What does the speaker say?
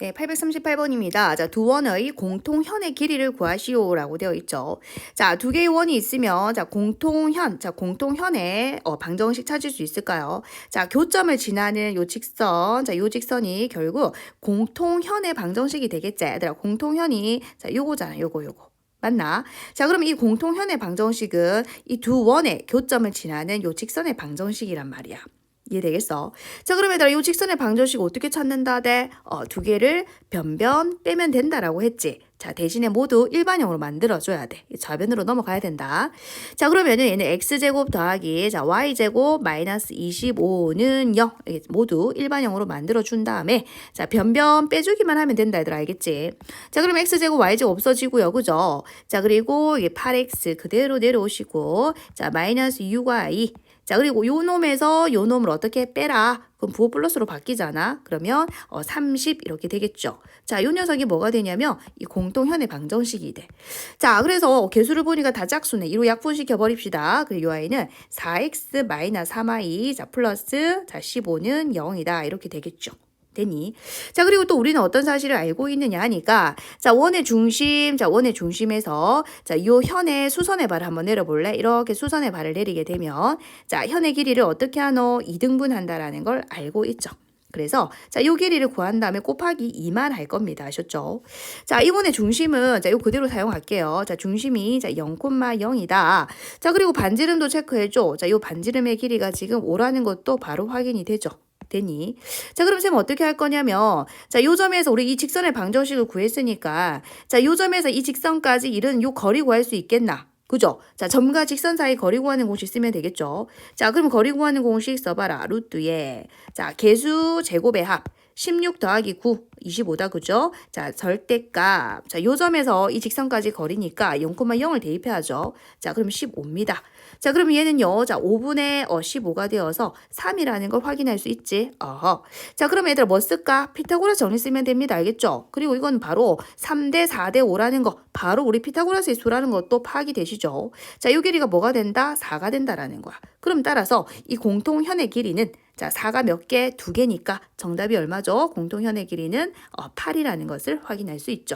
네, 838번입니다. 자, 두 원의 공통현의 길이를 구하시오라고 되어 있죠. 자, 두 개의 원이 있으면 자, 공통현, 자, 공통현의 어, 방정식 찾을 수 있을까요? 자, 교점을 지나는 요 직선, 자, 요 직선이 결국 공통현의 방정식이 되겠지. 얘들아, 공통현이 자, 요거잖아. 요거 요거. 맞나? 자, 그럼 이 공통현의 방정식은 이 두 원의 교점을 지나는 요 직선의 방정식이란 말이야. 이해되겠어? 자, 그럼 얘들아, 이 직선의 방정식 어떻게 찾는다? 대 어, 두 개를 변변 빼면 된다라고 했지. 자, 대신에 모두 일반형으로 만들어줘야 돼. 이 좌변으로 넘어가야 된다. 자, 그러면은 얘는 x제곱 더하기, 자, y제곱 마이너스 25는 0. 이게 모두 일반형으로 만들어준 다음에, 자, 변변 빼주기만 하면 된다, 얘들아, 알겠지? 자, 그럼 x제곱 y제곱 없어지고요, 그죠? 자, 그리고 이게 8x 그대로 내려오시고, 자, 마이너스 6y. 자, 그리고 요 놈에서 요 놈을 어떻게 빼라? 그럼 부호 플러스로 바뀌잖아. 그러면 어, 30 이렇게 되겠죠. 자, 요 녀석이 뭐가 되냐면 이 공통현의 방정식이 돼. 자, 그래서 개수를 보니까 다 짝수네. 이로 약분시켜 버립시다. 그리고 요 아이는 4x 마이너스 3y 자 플러스 자 15는 0이다. 이렇게 되겠죠. 되니. 자, 그리고 또 우리는 어떤 사실을 알고 있느냐 하니까, 자, 원의 중심, 자, 원의 중심에서, 자, 요 현의 수선의 발을 한번 내려볼래? 이렇게 수선의 발을 내리게 되면, 자, 현의 길이를 어떻게 하노? 2등분 한다라는 걸 알고 있죠. 그래서 자, 요 길이를 구한 다음에 곱하기 2만 할 겁니다. 아셨죠? 자, 이번에 중심은 자, 요 그대로 사용할게요. 자, 중심이 자, 0,0이다. 자, 그리고 반지름도 체크해 줘. 자, 요 반지름의 길이가 지금 5라는 것도 바로 확인이 되죠. 되니. 자, 그럼 쌤 어떻게 할 거냐면, 자, 요 점에서 우리 이 직선의 방정식을 구했으니까, 자, 요 점에서 이 직선까지 이른 요 거리 구할 수 있겠나? 그죠? 자, 점과 직선 사이 거리 구하는 공식 쓰면 되겠죠? 자, 그럼 거리 구하는 공식 써봐라. 루트에. 자, 개수 제곱의 합. 16 더하기 9, 25다. 그죠? 자, 절대값. 자, 요 점에서 이 직선까지 거리니까 0,0을 대입해야죠. 자, 그럼 15입니다. 자, 그럼 얘는요. 자, 5분의 어, 15가 되어서 3이라는 걸 확인할 수 있지. 어허. 자, 그럼 얘들아 뭐 쓸까? 피타고라스 정리 쓰면 됩니다. 알겠죠? 그리고 이건 바로 3대 4대 5라는 거. 바로 우리 피타고라스의 수라는 것도 파악이 되시죠? 자, 이 길이가 뭐가 된다? 4가 된다라는 거야. 그럼 따라서 이 공통현의 길이는 자, 4가 몇 개? 두 개니까 정답이 얼마죠? 공통현의 길이는 어, 8이라는 것을 확인할 수 있죠.